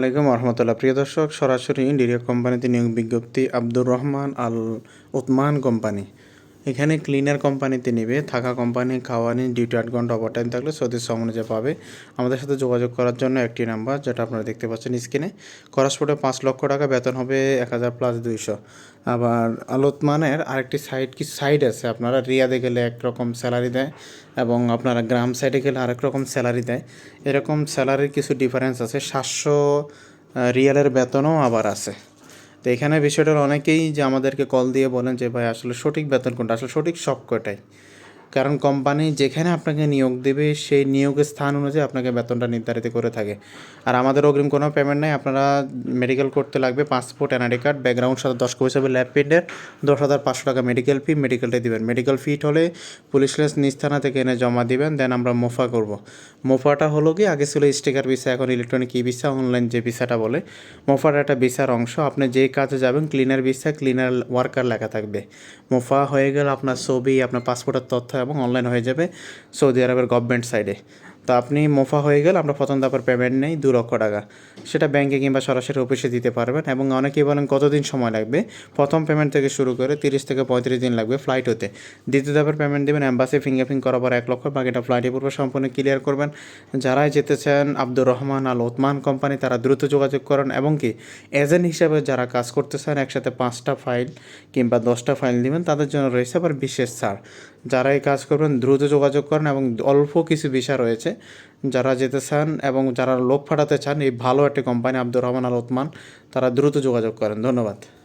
আলাইকুম রহমতুল্লাহ। প্রিয় দর্শক সরাসরি ইন্ডিরিয়া কোম্পানিতে নিয়োগ বিজ্ঞপ্তি Abdur Rahman Al Uthman company. এখানে ক্লিনার কোম্পানিতে নেবে, থাকা কোম্পানি খাওয়া খাওয়ানি ডিউটি আট ঘণ্টা ওভারটাইম থাকলে সৌদি সমনুযায়ী পাবে। আমাদের সাথে যোগাযোগ করার জন্য একটি নাম্বার যেটা আপনারা দেখতে পাচ্ছেন স্ক্রিনে করসপোর্টে পাঁচ লক্ষ টাকা, বেতন হবে এক হাজার প্লাস দুইশো। আবার আলোতমানের আরেকটি সাইড কি সাইড আছে? আপনারা রিয়াদে গেলে একরকম স্যালারি দেয় এবং আপনারা গ্রাম সাইডে গেলে আরেক রকম স্যালারি দেয়। এরকম স্যালারির কিছু ডিফারেন্স আছে। সাতশো রিয়ালের বেতনও আবার আছে। তো এখানে বিষয়টা অনেকেই যে আমাদেরকে কল দিয়ে বলেন যে, ভাই, আসলে সঠিক বেতন কোনটা? আসলে সঠিক সব কটাই কারণ কোম্পানি যেখানে আপনাকে নিয়োগ দেবে, সেই নিয়োগের স্থান অনুযায়ী আপনাকে বেতনটা নির্ধারিত করে থাকে। আর আমাদের অগ্রিম কোনো পেমেন্ট নেই, আপনারা মেডিকেল করতে লাগবে পাসপোর্ট এনআইডি কার্ড ব্যাকগ্রাউন্ড সাথে দশ কপি হিসাবে ল্যাব প্রিন্টের দশ হাজার পাঁচশো টাকা মেডিকেল ফি মেডিকেলটা দিবেন। মেডিকেল ফিট হলে পুলিশ লেস নিজ থানা থেকে এনে জমা দিবেন দেন আমরা মোফা করব। মোফাটা হলো কি, আগে ছিল স্টিকার ভিসা, এখন ইলেকট্রনিক ই ভিসা অনলাইন যে ভিসাটা বলে। মোফার একটা ভিসার অংশ, আপনি যে কাজে যাবেন ক্লিনার ভিসা ক্লিনার ওয়ার্কার লেখা থাকবে। মোফা হয়ে গেলে আপনার ছবি, আপনার পাসপোর্টের তথ্য এবং অনলাইন হয়ে যাবে সৌদি আরবের গভর্নমেন্ট সাইডে তো আপনি মোফা হয়ে গেলে আমরা প্রথম দাপের পেমেন্ট নেই দু লক্ষ টাকা। সেটা ব্যাংকে কিংবা সরাসরি অফিসে দিতে পারবেন এবং অনেকেই বলেন কতদিন সময় লাগবে? প্রথম পেমেন্ট থেকে শুরু করে তিরিশ থেকে পঁয়ত্রিশ দিন লাগবে ফ্লাইট হতে। দ্বিতীয় ধাপের পেমেন্ট দেবেন অ্যাম্বাসি ফিঙ্গারপ্রিন্ট করার পর এক লক্ষ, বাকিটা ফ্লাইটে পূর্বে সম্পূর্ণ ক্লিয়ার করবেন। যারাই যেতে চান, Abdur Rahman Al Othman company তারা দ্রুত যোগাযোগ করেন এবং কি এজেন্ট হিসাবে যারা কাজ করতে চান, একসাথে পাঁচটা ফাইল কিংবা দশটা ফাইল দিবেন তাদের জন্য রয়েছে আবার বিশেষ ছাড়। যারা এই কাজ করবেন, দ্রুত যোগাযোগ করেন এবং অল্প কিছু বিষয় রয়েছে যারা যেতে চান এবং যারা লোক ফাটাতে চান, এই ভালো একটি company Abdur Rahman Al Othman, তারা দ্রুত যোগাযোগ করেন। ধন্যবাদ।